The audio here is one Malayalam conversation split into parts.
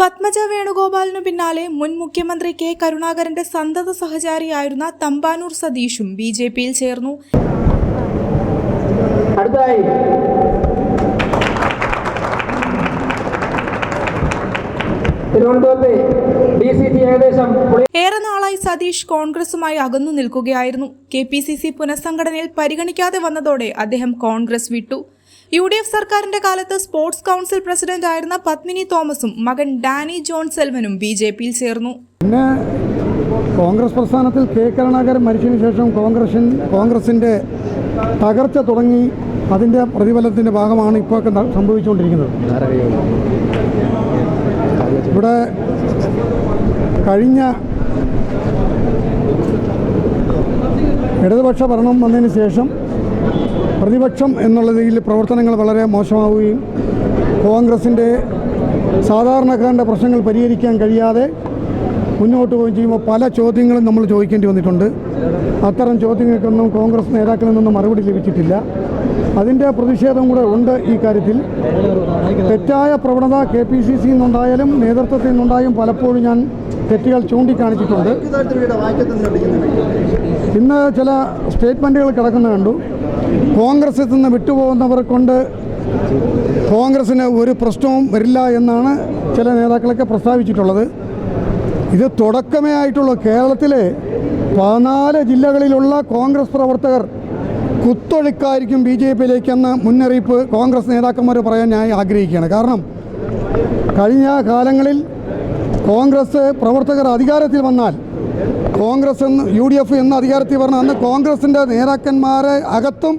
പത്മജ വേണുഗോപാലിനു പിന്നാലെ മുൻ മുഖ്യമന്ത്രി കെ കരുണാകരന്റെ സന്തത സഹചാരിയായിരുന്ന തമ്പാനൂർ സതീഷും ബി ജെ പിയിൽ ചേർന്നു. അടുത്തായി തിരുവനന്തപുരത്തെ ഡി സി സി ഏകദേശം ഏറെ നാളായി സതീഷ് കോൺഗ്രസുമായി അകന്നു നിൽക്കുകയായിരുന്നു. കെ പി സി സി പുനഃസംഘടനയിൽ പരിഗണിക്കാതെ വന്നതോടെ അദ്ദേഹം കോൺഗ്രസ് വിട്ടു. യു ഡി എഫ് സർക്കാരിന്റെ കാലത്ത് സ്പോർട്സ് കൗൺസിൽ പ്രസിഡന്റ് ആയിരുന്ന പത്മിനി തോമസും മകൻ ഡാനി ജോൺ സെൽവനും ബി ജെ പിയിൽ ചേർന്നു. പിന്നെ കോൺഗ്രസ് പ്രസ്ഥാനത്തിൽ കെ കരുണാകരൻ മരിച്ചതിന് ശേഷം കോൺഗ്രസ് കോൺഗ്രസിന്റെ തകർച്ച തുടങ്ങി അതിന്റെ പ്രതിഫലത്തിന്റെ ഭാഗമാണ് ഇപ്പോൾ സംഭവിച്ചുകൊണ്ടിരിക്കുന്നത്. ഇവിടെ കഴിഞ്ഞ ഇടതുപക്ഷ ഭരണം വന്നതിന് ശേഷം പ്രതിപക്ഷം എന്നുള്ള രീതിയിൽ പ്രവർത്തനങ്ങൾ വളരെ മോശമാവുകയും കോൺഗ്രസിന്റെ സാധാരണക്കാരന്റെ പ്രശ്നങ്ങൾ പരിഹരിക്കാൻ കഴിയാതെ മുന്നോട്ട് പോവുകയും ചെയ്യുമ്പോൾ പല ചോദ്യങ്ങളും നമ്മൾ ചോദിക്കേണ്ടി വന്നിട്ടുണ്ട്. അത്തരം ചോദ്യങ്ങൾക്കൊന്നും കോൺഗ്രസ് നേതാക്കളിൽ നിന്നും മറുപടി ലഭിച്ചിട്ടില്ല. അതിന്റെ പ്രതിഷേധം കൂടെ ഉണ്ട് ഈ കാര്യത്തിൽ. തെറ്റായ പ്രവണത കെ പി സി സി നിന്നുണ്ടായാലും നേതൃത്വത്തിൽ നിന്നുണ്ടായും പലപ്പോഴും ഞാൻ തെറ്റുകൾ ചൂണ്ടിക്കാണിച്ചിട്ടുണ്ട്. ഇന്ന് ചില സ്റ്റേറ്റ്മെന്റുകൾ കിടക്കുന്ന കണ്ടു. കോൺഗ്രസിൽ നിന്ന് വിട്ടുപോകുന്നവർ കൊണ്ട് കോൺഗ്രസ്സിന് ഒരു പ്രശ്നവും വരില്ല എന്നാണ് ചില നേതാക്കളൊക്കെ പ്രസ്താവിച്ചിട്ടുള്ളത്. ഇത് തുടക്കമേ ആയിട്ടുള്ളൂ. കേരളത്തിലെ പതിനാല് ജില്ലകളിലുള്ള കോൺഗ്രസ് പ്രവർത്തകർ കുത്തൊഴുക്കായിരിക്കും ബി ജെ പിയിലേക്കെന്ന് മുന്നറിയിപ്പ് കോൺഗ്രസ് നേതാക്കന്മാർ പറയാൻ ഞാൻ ആഗ്രഹിക്കുകയാണ്. കാരണം കഴിഞ്ഞ കാലങ്ങളിൽ കോൺഗ്രസ് പ്രവർത്തകർ അധികാരത്തിൽ വന്നാൽ കോൺഗ്രസ് എന്ന് യു ഡി എഫ് എന്ന് അധികാരത്തിൽ പറഞ്ഞ അന്ന് കോൺഗ്രസിന്റെ നേതാക്കന്മാരെ അകത്തും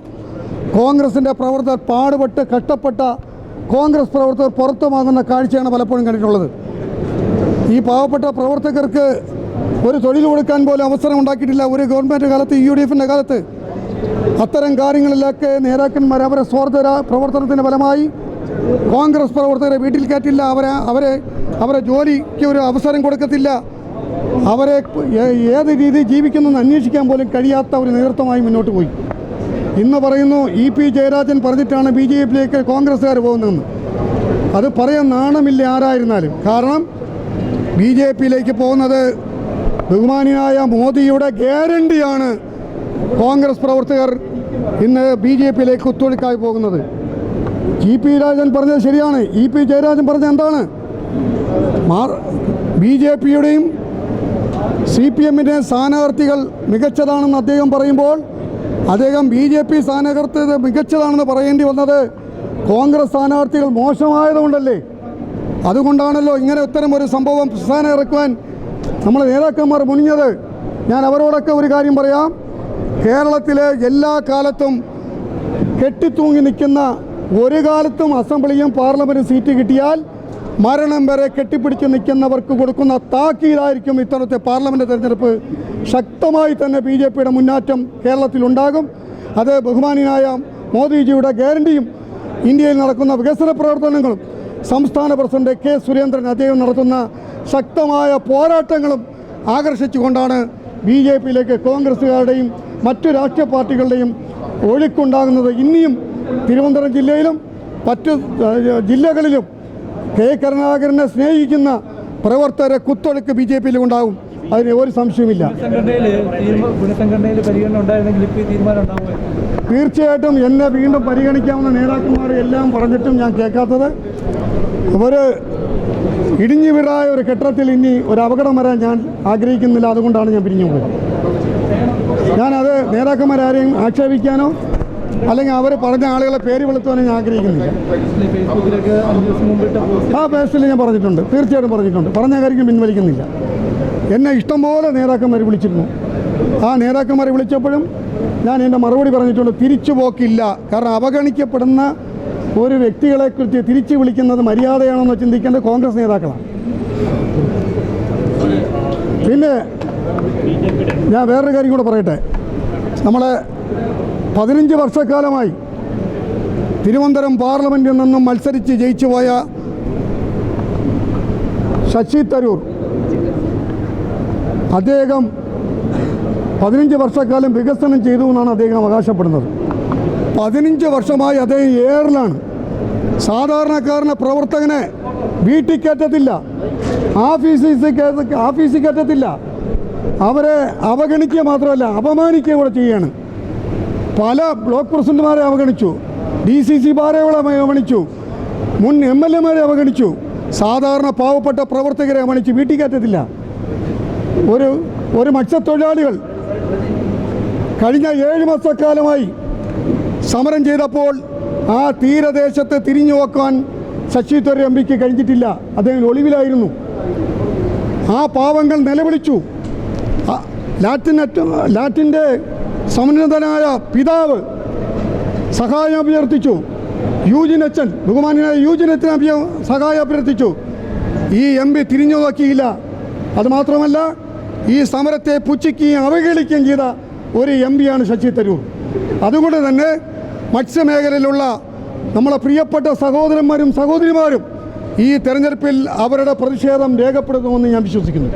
കോൺഗ്രസിന്റെ പ്രവർത്തകർ പാടുപെട്ട് കഷ്ടപ്പെട്ട കോൺഗ്രസ് പ്രവർത്തകർ പുറത്തുമാകുന്ന കാഴ്ചയാണ് പലപ്പോഴും കണ്ടിട്ടുള്ളത്. ഈ പാവപ്പെട്ട പ്രവർത്തകർക്ക് ഒരു തൊഴിൽ കൊടുക്കാൻ പോലും അവസരം ഉണ്ടാക്കിയിട്ടില്ല. ഒരു ഗവൺമെന്റ് കാലത്ത് യു ഡി എഫിന്റെ കാലത്ത് അത്തരം കാര്യങ്ങളിലൊക്കെ നേതാക്കന്മാർ അവരെ സ്വാർത്ഥ പ്രവർത്തനത്തിന്റെ ഫലമായി കോൺഗ്രസ് പ്രവർത്തകരെ വീട്ടിൽ കയറ്റില്ല. അവരെ അവരെ അവരെ ജോലിക്ക് ഒരു അവസരം കൊടുക്കത്തില്ല. അവരെ ഏത് രീതിയിൽ ജീവിക്കുന്നെന്ന് അന്വേഷിക്കാൻ പോലും കഴിയാത്ത ഒരു നേതൃത്വമായി മുന്നോട്ട് പോയി. ഇന്ന് പറയുന്നു ഇ പി ജയരാജൻ പറഞ്ഞിട്ടാണ് ബി ജെ പിയിലേക്ക് കോൺഗ്രസ്സുകാർ പോകുന്നതെന്ന്. അത് പറയാൻ നാണമില്ല ആരായിരുന്നാലും. കാരണം ബി ജെ പിയിലേക്ക് പോകുന്നത് ബഹുമാനിയായ മോദിയുടെ ഗ്യാരണ്ടിയാണ് കോൺഗ്രസ് പ്രവർത്തകർ ഇന്ന് ബി ജെ പിയിലേക്ക് കുത്തൊഴുക്കായി പോകുന്നത്. ഇ പി രാജൻ പറഞ്ഞത് ശരിയാണ്. ഇ പി ജയരാജൻ പറഞ്ഞത് എന്താണ്? ബി ജെ പിയുടെയും സി പി എമ്മിന്റെ സ്ഥാനാർത്ഥികൾ മികച്ചതാണെന്ന് അദ്ദേഹം പറയുമ്പോൾ അദ്ദേഹം ബി ജെ പി സ്ഥാനാർത്ഥി മികച്ചതാണെന്ന് പറയേണ്ടി വന്നത് കോൺഗ്രസ് സ്ഥാനാർത്ഥികൾ മോശമായതുകൊണ്ടല്ലേ? അതുകൊണ്ടാണല്ലോ ഇങ്ങനെ ഇത്തരം ഒരു സംഭവം സ്ഥാനം ഇറക്കുവാൻ നമ്മൾ നേതാക്കന്മാർ മുനിഞ്ഞത്. ഞാൻ അവരോടൊക്കെ ഒരു കാര്യം പറയാം. കേരളത്തിലെ എല്ലാ കാലത്തും കെട്ടിത്തൂങ്ങി നിൽക്കുന്ന ഒരു കാലത്തും അസംബ്ലിയും പാർലമെന്റും സീറ്റ് കിട്ടിയാൽ മരണം വരെ കെട്ടിപ്പിടിച്ച് നിൽക്കുന്നവർക്ക് കൊടുക്കുന്ന താക്കീതായിരിക്കും ഇത്തരത്തെ പാർലമെന്റ് തെരഞ്ഞെടുപ്പ്. ശക്തമായി തന്നെ ബി ജെ പിയുടെ മുന്നേറ്റം കേരളത്തിലുണ്ടാകും. അത് ബഹുമാനിയായ മോദിജിയുടെ ഗ്യാരണ്ടിയും ഇന്ത്യയിൽ നടക്കുന്ന വികസന പ്രവർത്തനങ്ങളും സംസ്ഥാന പ്രസിഡന്റ് കെ സുരേന്ദ്രൻ അദ്ദേഹം നടത്തുന്ന ശക്തമായ പോരാട്ടങ്ങളും ആകർഷിച്ചുകൊണ്ടാണ് ബി ജെ പിയിലേക്ക് കോൺഗ്രസ്സുകാരുടെയും മറ്റു രാഷ്ട്രീയ പാർട്ടികളുടെയും ഒഴുക്കുണ്ടാകുന്നത്. ഇനിയും തിരുവനന്തപുരം ജില്ലയിലും മറ്റു ജില്ലകളിലും കെ കരുണാകരനെ സ്നേഹിക്കുന്ന പ്രവർത്തകരെ കുത്തൊഴുക്ക് ബി ജെ പിയിൽ ഉണ്ടാവും. അതിന് ഒരു സംശയമില്ല തീർച്ചയായിട്ടും എന്നെ വീണ്ടും പരിഗണിക്കാവുന്ന നേതാക്കന്മാർ എല്ലാം പറഞ്ഞിട്ടും ഞാൻ കേൾക്കാത്തത്. ഒരു ഇടിഞ്ഞു വീടായ ഒരു കെട്ടിടത്തിൽ ഇനി ഒരു അപകടം വരാൻ ഞാൻ ആഗ്രഹിക്കുന്നില്ല. അതുകൊണ്ടാണ് ഞാൻ പിരിഞ്ഞു പോയത് ഞാനത് നേതാക്കന്മാരാരെയും ആക്ഷേപിക്കാനോ അല്ലെങ്കിൽ അവർ പറഞ്ഞ ആളുകളെ പേര് വെളുത്തുവാനും ഞാൻ ആഗ്രഹിക്കുന്നില്ല. ആ പേഴ്സിൽ ഞാൻ പറഞ്ഞിട്ടുണ്ട്. തീർച്ചയായിട്ടും പറഞ്ഞിട്ടുണ്ട്. പറഞ്ഞ കാര്യം പിൻവലിക്കുന്നില്ല. എന്നെ ഇഷ്ടംപോലെ നേതാക്കന്മാർ വിളിച്ചിരുന്നു. ആ നേതാക്കന്മാരെ വിളിച്ചപ്പോഴും ഞാൻ എന്റെ മറുപടി പറഞ്ഞിട്ടുണ്ട് തിരിച്ചു പോക്കില്ല. കാരണം അവഗണിക്കപ്പെടുന്ന ഒരു വ്യക്തികളെ കുറിച്ച് തിരിച്ചു വിളിക്കുന്നത് മര്യാദയാണെന്ന് ചിന്തിക്കേണ്ട കോൺഗ്രസ് നേതാക്കളാണ്. പിന്നെ ഞാൻ വേറൊരു കാര്യം കൂടെ പറയട്ടെ. നമ്മളെ പതിനഞ്ച് വർഷക്കാലമായി തിരുവനന്തപുരം പാർലമെന്റിൽ നിന്നും മത്സരിച്ച് ജയിച്ചുപോയ ശശി തരൂർ. അദ്ദേഹം പതിനഞ്ച് വർഷക്കാലം വികസനം ചെയ്തു എന്നാണ് അദ്ദേഹം അവകാശപ്പെടുന്നത്. പതിനഞ്ച് വർഷമായി അദ്ദേഹം ഏറിലാണ്. സാധാരണക്കാരനെ പ്രവർത്തകനെ വീട്ടിൽ കയറ്റത്തില്ല. ആഫീസിൽ ആഫീസിൽ കയറ്റത്തില്ല. അവരെ അവഗണിക്കുക മാത്രമല്ല അപമാനിക്കുക കൂടെ ചെയ്യാണ് പല ബ്ലോക്ക് പ്രസിഡന്റുമാരെ അവഗണിച്ചു. ഡി സി സി ഭാരവളെ അവഗണിച്ചു. മുൻ എം എൽ എമാരെ അവഗണിച്ചു. സാധാരണ പാവപ്പെട്ട പ്രവർത്തകരെ അവഗണിച്ച് വീട്ടിൽ കയറ്റത്തില്ല. ഒരു ഒരു മത്സ്യത്തൊഴിലാളികൾ കഴിഞ്ഞ ഏഴ് മാസക്കാലമായി സമരം ചെയ്തപ്പോൾ ആ തീരദേശത്ത് തിരിഞ്ഞു നോക്കാൻ ശശി തരൂർ എം പിക്ക് കഴിഞ്ഞിട്ടില്ല. അദ്ദേഹം ഒളിവിലായിരുന്നു. ആ പാവങ്ങൾ നിലവിളിച്ചു. ലാറ്റിൻ ലാറ്റിന്റെ സമുന്നതനായ പിതാവ് സഹായം അഭ്യർത്ഥിച്ചു. യൂജിൻ അച്ഛൻ ബഹുമാനായ യൂജിൻ അച്ഛൻ അഭ്യ സഹായം അഭ്യർത്ഥിച്ചു. ഈ എം പി തിരിഞ്ഞു നോക്കിയില്ല. അതുമാത്രമല്ല ഈ സമരത്തെ പുച്ഛിക്കുകയും അവഹേളിക്കുകയും ചെയ്ത ഒരു എം പിയാണ് ശശി തരൂർ. അതുകൊണ്ട് തന്നെ മത്സ്യമേഖലയിലുള്ള നമ്മളെ പ്രിയപ്പെട്ട സഹോദരന്മാരും സഹോദരിമാരും ഈ തെരഞ്ഞെടുപ്പിൽ അവരുടെ പ്രതിഷേധം രേഖപ്പെടുത്തുമെന്ന് ഞാൻ വിശ്വസിക്കുന്നു.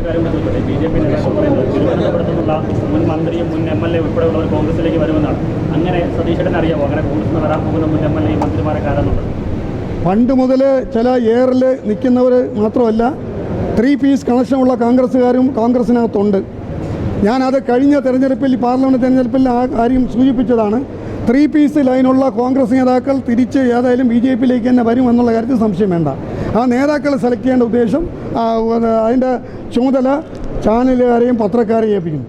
പണ്ട് മുതൽ ചില എയറിൽ നിൽക്കുന്നവർ മാത്രമല്ല ത്രീ പീസ് കണക്ഷനുള്ള കോൺഗ്രസ്സുകാരും കോൺഗ്രസ്സിനകത്തുണ്ട്. ഞാനത് കഴിഞ്ഞ തെരഞ്ഞെടുപ്പിൽ പാർലമെന്റ് തെരഞ്ഞെടുപ്പിൽ ആ കാര്യം സൂചിപ്പിച്ചതാണ്. ത്രീ പീസ് ലൈനുള്ള കോൺഗ്രസ് നേതാക്കൾ തിരിച്ച് ഏതായാലും ബി ജെ പിയിലേക്ക് തന്നെ വരും എന്നുള്ള കാര്യത്തിൽ സംശയം വേണ്ട. ആ നേതാക്കളെ സെലക്ട് ചെയ്യേണ്ട ഉദ്ദേശം അതിന്റെ ചുമതല ചാനലുകാരെയും പത്രക്കാരെയും ഏൽപ്പിക്കുന്നു.